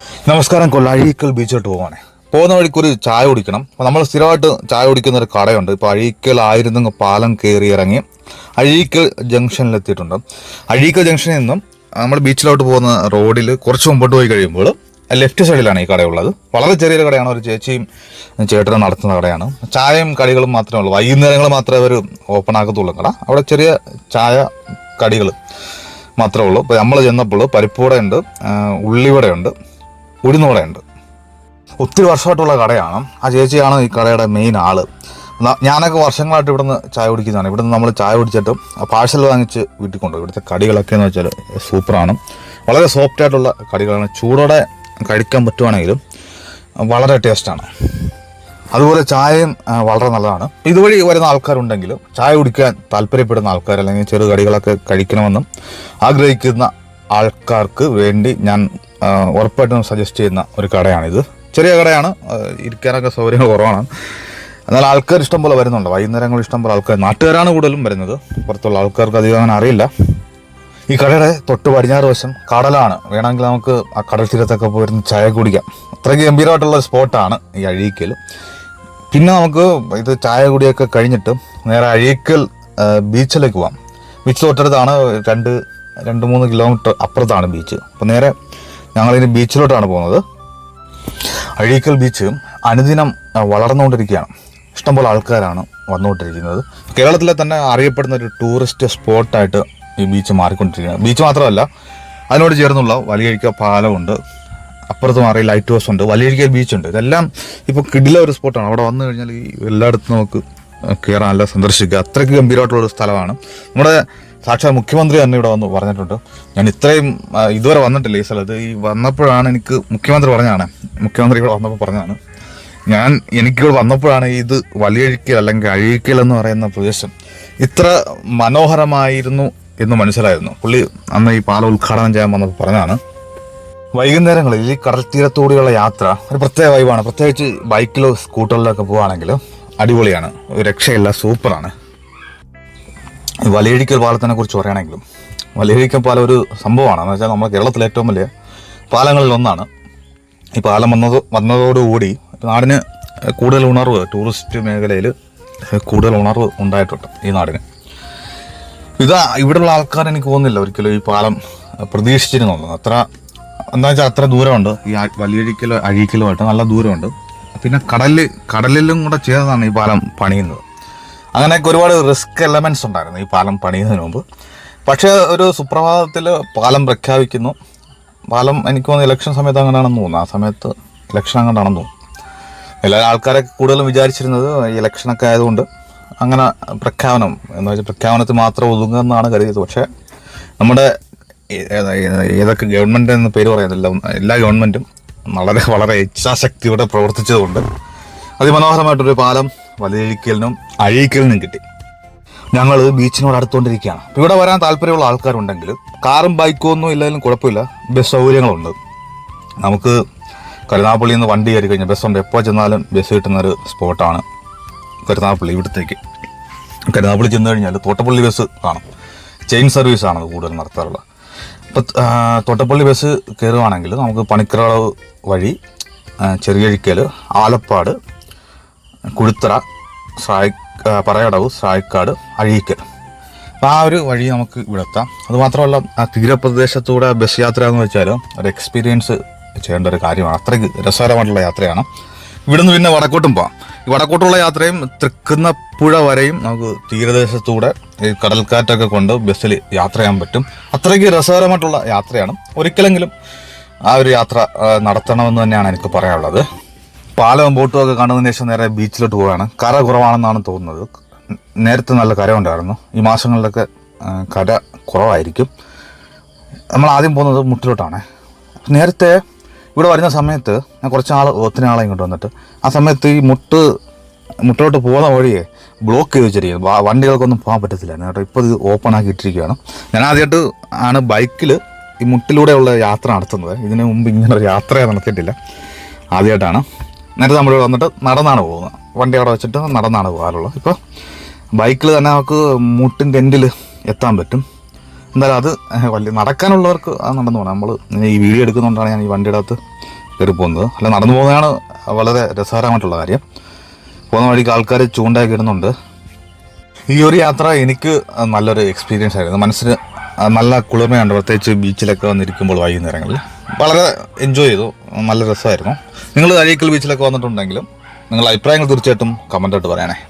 നമസ്കാരം കൊല്ലഴീക്കൽ ബീച്ചിലോട്ട് പോവാണ്. പോകുന്ന വഴിക്ക് ഒരു ചായ കുടിക്കണം. അപ്പോൾ നമ്മൾ സ്ഥിരമായിട്ട് ചായ കുടിക്കുന്ന ഒരു കടയുണ്ട്. ഇപ്പോൾ അഴീക്കൽ ആയിരുന്നു പാലം കയറി ഇറങ്ങി അഴീക്കൽ ജംഗ്ഷനിൽ എത്തിയിട്ടുണ്ട് അഴീക്കൽ ജംഗ്ഷനിൽ നിന്നും നമ്മൾ ബീച്ചിലോട്ട് പോകുന്ന റോഡിൽ കുറച്ച് മുമ്പോട്ട് പോയി കഴിയുമ്പോൾ ലെഫ്റ്റ് സൈഡിലാണ് ഈ കടയുള്ളത്. വളരെ ചെറിയൊരു കടയാണ്. ഒരു ചേച്ചിയും ചേട്ടനും നടത്തുന്ന കടയാണ്. ചായയും കടികളും മാത്രമേ ഉള്ളൂ. വൈകുന്നേരങ്ങൾ മാത്രമേ അവർ ഓപ്പൺ ആക്കത്തുള്ളൂ കട. അവിടെ ചെറിയ ചായ കടികൾ മാത്രമേ ഉള്ളൂ. ഇപ്പോൾ നമ്മൾ ചെന്നപ്പോൾ പരിപ്പുവടയുണ്ട് ഉള്ളിവട ഉള്ളിവടയുണ്ട്. ഉഴുന്നുവടയുണ്ട്. ഒത്തിരി വർഷമായിട്ടുള്ള കടയാണ്. ആ ചേച്ചിയാണ് ഈ കടയുടെ മെയിൻ ആൾ. ഞാനൊക്കെ വർഷങ്ങളായിട്ട് ഇവിടുന്ന് ചായ കുടിക്കുന്നതാണ്. ഇവിടുന്ന് നമ്മൾ ചായ കുടിച്ചിട്ട് പാഴ്സൽ വാങ്ങിച്ച് വീട്ടിൽ കൊണ്ടുപോകും ഇവിടുത്തെ കടികളൊക്കെ എന്ന് വെച്ചാൽ സൂപ്പറാണ്. വളരെ സോഫ്റ്റ് ആയിട്ടുള്ള കടികളാണ്. ചൂടോടെ കഴിക്കാൻ പറ്റുവാണെങ്കിലും വളരെ ടേസ്റ്റാണ് അതുപോലെ ചായയും വളരെ നല്ലതാണ്. ഇതുവഴി വരുന്ന ആൾക്കാരുണ്ടെങ്കിലും ചായ കുടിക്കാൻ താല്പര്യപ്പെടുന്ന ആൾക്കാർ അല്ലെങ്കിൽ ചെറു ചെറുകടികളൊക്കെ കഴിക്കണമെന്നും ആഗ്രഹിക്കുന്ന ആൾക്കാർക്ക് വേണ്ടി ഞാൻ ഉറപ്പായിട്ടും സജസ്റ്റ് ചെയ്യുന്ന ഒരു കടയാണിത്. ചെറിയ കടയാണ്. ഇരിക്കാനൊക്കെ സൗകര്യങ്ങൾ കുറവാണ്. എന്നാൽ ആൾക്കാർ ഇഷ്ടം പോലെ വരുന്നുണ്ട്. വൈകുന്നേരങ്ങളിൽ ഇഷ്ടം പോലെ ആൾക്കാർ നാട്ടുകാരാണ് കൂടുതലും വരുന്നത്. പുറത്തുള്ള ആൾക്കാർക്ക് അധികം അങ്ങനെ അറിയില്ല. ഈ കടയുടെ തൊട്ട് പടിഞ്ഞാറ് വശം കടലാണ്. വേണമെങ്കിൽ നമുക്ക് ആ കടൽ തീരത്തൊക്കെ പോയി പോയിരുന്ന് ചായ കുടിക്കാം. അത്രയ്ക്ക് ഗംഭീരമായിട്ടുള്ള സ്പോട്ടാണ് ഈ അഴീക്കൽ. പിന്നെ നമുക്ക് ഇത് ചായ കുടിയൊക്കെ കഴിഞ്ഞിട്ട് നേരെ അഴീക്കൽ ബീച്ചിലേക്ക് പോവാം. ബീച്ച് തൊട്ടടുത്താണ്. രണ്ട് രണ്ട് മൂന്ന് കിലോമീറ്റർ അപ്പുറത്താണ് ബീച്ച്. അപ്പോൾ നേരെ ഞങ്ങളിനി ബീച്ചിലോട്ടാണ് പോകുന്നത്. അഴീക്കൽ ബീച്ച് അനുദിനം വളർന്നുകൊണ്ടിരിക്കുകയാണ്. ഇഷ്ടംപോലെ ആൾക്കാരാണ് വന്നുകൊണ്ടിരിക്കുന്നത്. കേരളത്തിലെ തന്നെ അറിയപ്പെടുന്ന ഒരു ടൂറിസ്റ്റ് സ്പോട്ടായിട്ട് ഈ ബീച്ച് മാറിക്കൊണ്ടിരിക്കുകയാണ്. ബീച്ച് മാത്രമല്ല അതിനോട് ചേർന്നുള്ള വലിയഴിക്ക പാലമുണ്ട്. അപ്പുറത്ത് മാറി ലൈറ്റ് ഹൗസ് ഉണ്ട് വലിയഴിക്കൽ ബീച്ചുണ്ട്. ഇതെല്ലാം ഇപ്പോൾ കിടില ഒരു സ്പോട്ടാണ്. അവിടെ വന്നു കഴിഞ്ഞാൽ ഈ എല്ലായിടത്തും നമുക്ക് കയറാനല്ല സന്ദർശിക്കുക. അത്രയ്ക്ക് ഗംഭീരമായിട്ടുള്ള ഒരു സ്ഥലമാണ്. നമ്മുടെ സാക്ഷാൽ മുഖ്യമന്ത്രി തന്നെ ഇവിടെ വന്ന് പറഞ്ഞിട്ടുണ്ട്. ഞാൻ ഇത്രയും ഇതുവരെ വന്നിട്ടില്ല ഈ സ്ഥലത്ത്. ഈ വന്നപ്പോഴാണ് എനിക്ക് മുഖ്യമന്ത്രി പറഞ്ഞതാണ്. മുഖ്യമന്ത്രി ഇവിടെ വന്നപ്പോൾ പറഞ്ഞതാണ്. ഞാൻ എനിക്കിവിടെ വന്നപ്പോഴാണ് ഇത് വലിയഴിക്കൽ അല്ലെങ്കിൽ അഴീക്കൽ എന്ന് പറയുന്ന പ്രദേശം ഇത്ര മനോഹരമായിരുന്നു എന്ന് മനസ്സിലായിരുന്നു. പുള്ളി അന്ന് ഈ പാലം ഉദ്ഘാടനം ചെയ്യാൻ വന്നപ്പോൾ പറഞ്ഞതാണ്. വൈകുന്നേരങ്ങളിൽ ഈ കടൽ തീരത്തൂടെയുള്ള യാത്ര ഒരു പ്രത്യേക വൈബാണ് പ്രത്യേകിച്ച് ബൈക്കിലോ സ്കൂട്ടറിലോ ഒക്കെ പോവുകയാണെങ്കിൽ അടിപൊളിയാണ്. രക്ഷയില്ല സൂപ്പറാണ് വലിയഴിക്കൽ പാലത്തിനെ കുറിച്ച് പറയുകയാണെങ്കിലും വലയഴിക്കൽ പാലം ഒരു സംഭവമാണ്. എന്ന് വെച്ചാൽ നമ്മുടെ കേരളത്തിലെ ഏറ്റവും വലിയ പാലങ്ങളിൽ ഒന്നാണ്. ഈ പാലം വന്നത് വന്നതോടുകൂടി നാടിന് കൂടുതൽ ഉണർവ് ടൂറിസ്റ്റ് മേഖലയിൽ കൂടുതൽ ഉണർവ് ഉണ്ടായിട്ടുണ്ട് ഈ നാടിന്. ഇതാ ഇവിടെയുള്ള ആൾക്കാർ എനിക്ക് തോന്നുന്നില്ല ഒരിക്കലും ഈ പാലം പ്രതീക്ഷിച്ചിരുന്നു അത്ര എന്താ വെച്ചാൽ അത്ര ദൂരമുണ്ട്. ഈ വലിയഴിക്കലോ അഴീക്കലുമായിട്ട് നല്ല ദൂരമുണ്ട്. പിന്നെ കടലിൽ കടലിലും കൂടെ ചേർന്നാണ് ഈ പാലം പണിയുന്നത്. അങ്ങനെയൊക്കെ ഒരുപാട് റിസ്ക് എലമെന്റ്സ് ഉണ്ടായിരുന്നു ഈ പാലം പണിയുന്നതിന് മുമ്പ്. പക്ഷേ ഒരു സുപ്രഭാതത്തിൽ പാലം പ്രഖ്യാപിക്കുന്നു. പാലം എനിക്ക് തോന്നുന്നു ഇലക്ഷൻ സമയത്ത് അങ്ങനെയാണെന്ന് തോന്നുന്നു. ആ സമയത്ത് ഇലക്ഷൻ അങ്ങോട്ടാണെന്ന് തോന്നുന്നു. എല്ലാ ആൾക്കാരൊക്കെ കൂടുതലും വിചാരിച്ചിരുന്നത് ഇലക്ഷനൊക്കെ ആയതുകൊണ്ട് അങ്ങനെ പ്രഖ്യാപനം എന്ന് വെച്ചാൽ പ്രഖ്യാപനത്തിൽ മാത്രം ഒതുങ്ങുമെന്നാണ് കരുതിയത്. പക്ഷേ നമ്മുടെ ഏതൊക്കെ ഗവൺമെന്റ് എന്ന പേര് പറയുന്നില്ല. എല്ലാ ഗവൺമെന്റും വളരെ വളരെ ഇച്ഛാശക്തിയോടെ പ്രവർത്തിച്ചതുകൊണ്ട് അതിമനോഹരമായിട്ടൊരു പാലം വലിയഴിക്കലിനും അഴീക്കലിനും കിട്ടി. ഞങ്ങൾ ബീച്ചിനോട് അടുത്തുകൊണ്ടിരിക്കുകയാണ് അപ്പോൾ ഇവിടെ വരാൻ താല്പര്യമുള്ള ആൾക്കാരുണ്ടെങ്കിൽ കാറും ബൈക്കും ഒന്നും ഇല്ലെങ്കിലും കുഴപ്പമില്ല. ബസ് സൗകര്യങ്ങളുണ്ട്. നമുക്ക് കരുനാഗപ്പള്ളിയിൽ നിന്ന് വണ്ടി കയറി കഴിഞ്ഞാൽ ബസ്സുണ്ട് എപ്പോൾ ചെന്നാലും ബസ് കിട്ടുന്നൊരു സ്പോട്ടാണ് കരുനാഗപ്പള്ളി ഇവിടത്തേക്ക്. കരുനാഗപ്പള്ളി ചെന്ന് കഴിഞ്ഞാൽ തോട്ടപ്പള്ളി ബസ് കാണും. ചെയിൻ സർവീസാണ് അത് കൂടുതൽ നടത്താറുള്ളത്. ഇപ്പം തോട്ടപ്പള്ളി ബസ് കയറുവാണെങ്കിൽ നമുക്ക് പണിക്കറളവ് വഴി ചെറിയഴിക്കൽ ആലപ്പാട് കുഴുത്തറ സായ് പറയടവ് സായക്കാട് അഴീക്കൽ. അപ്പോൾ ആ ഒരു വഴി നമുക്ക് ഇവിടെ എത്താം. അതുമാത്രമല്ല ആ തീരപ്രദേശത്തൂടെ ബസ് യാത്ര എന്ന് വെച്ചാൽ ഒരു എക്സ്പീരിയൻസ് ചെയ്യേണ്ട ഒരു കാര്യമാണ്. അത്രയ്ക്ക് രസകരമായിട്ടുള്ള യാത്രയാണ്. ഇവിടുന്ന് പിന്നെ വടക്കോട്ടും പോകാം ഈ വടക്കോട്ടുള്ള യാത്രയും തൃക്കുന്നപ്പുഴ വരെയും നമുക്ക് തീരദേശത്തൂടെ ഈ കടൽക്കാറ്റൊക്കെ കൊണ്ട് ബസ്സിൽ യാത്ര ചെയ്യാൻ പറ്റും. അത്രയ്ക്ക് രസകരമായിട്ടുള്ള യാത്രയാണ്. ഒരിക്കലെങ്കിലും ആ ഒരു യാത്ര നടത്തണമെന്ന് തന്നെയാണ് എനിക്ക് പറയാനുള്ളത്. പാലവും ബോട്ടും ഒക്കെ കണ്ടതിന് ശേഷം നേരെ ബീച്ചിലോട്ട് പോവുകയാണ്. കര കുറവാണെന്നാണ് തോന്നുന്നത്. നേരത്തെ നല്ല കര ഉണ്ടായിരുന്നു. ഈ മാസങ്ങളിലൊക്കെ കര കുറവായിരിക്കും. നമ്മൾ ആദ്യം പോകുന്നത് മുട്ടിലോട്ടാണ്. നേരത്തെ ഇവിടെ വരുന്ന സമയത്ത് ഞാൻ കുറച്ച് ആൾ ഒത്തിരി ആളെ ഇങ്ങോട്ട് വന്നിട്ട് ആ സമയത്ത് ഈ മുട്ട് മുട്ടിലോട്ട് പോകുന്ന വഴിയെ ബ്ലോക്ക് ചെയ്ത് വെച്ചിരിക്കുന്നു. വണ്ടികൾക്കൊന്നും പോകാൻ പറ്റത്തില്ല കേട്ടോ. ഇപ്പോൾ ഇത് ഓപ്പൺ ആക്കി ഇട്ടിരിക്കുകയാണ്. ഞാൻ ആദ്യമായിട്ട് ആണ് ബൈക്കിൽ ഈ മുട്ടിലൂടെയുള്ള യാത്ര നടത്തുന്നത്. ഇതിനു മുമ്പ് ഇങ്ങനെ ഒരു യാത്ര നടത്തിയിട്ടില്ല. ആദ്യമായിട്ടാണ്. നേരത്തെ നമ്മൾ വന്നിട്ട് നടന്നാണ് പോകുന്നത്. വണ്ടി അവിടെ വെച്ചിട്ട് നടന്നാണ് പോകാറുള്ളത്. ഇപ്പോൾ ബൈക്കിൽ തന്നെ നമുക്ക് മുട്ടിന്റെ എൻഡിൽ എത്താൻ പറ്റും. എന്തായാലും അത് വലിയ നടക്കാനുള്ളവർക്ക് അത് നടന്നു പോകണം. നമ്മൾ ഈ വീഡിയോ എടുക്കുന്നതുകൊണ്ടാണ് ഞാൻ ഈ വണ്ടിയുടെ അകത്ത് കയറി പോകുന്നത്. അല്ല നടന്നു പോകുന്നതാണ് വളരെ രസകരമായിട്ടുള്ള കാര്യം. പോകുന്ന വഴിക്ക് ആൾക്കാർ ചൂണ്ടയൊക്കെ ഇടുന്നുണ്ട്. ഈ ഒരു യാത്ര എനിക്ക് നല്ലൊരു എക്സ്പീരിയൻസ് ആയിരുന്നു. മനസ്സിന് നല്ല കുളിർമയുണ്ട്. പ്രത്യേകിച്ച് ബീച്ചിലൊക്കെ വന്നിരിക്കുമ്പോൾ വൈകുന്നേരങ്ങളിൽ. വളരെ എൻജോയ് ചെയ്തു. നല്ല രസമായിരുന്നു. നിങ്ങൾ അഴീക്കൽ ബീച്ചിലൊക്കെ വന്നിട്ടുണ്ടെങ്കിലും നിങ്ങളുടെ അഭിപ്രായങ്ങൾ തീർച്ചയായിട്ടും കമന്റായിട്ട് പറയണേ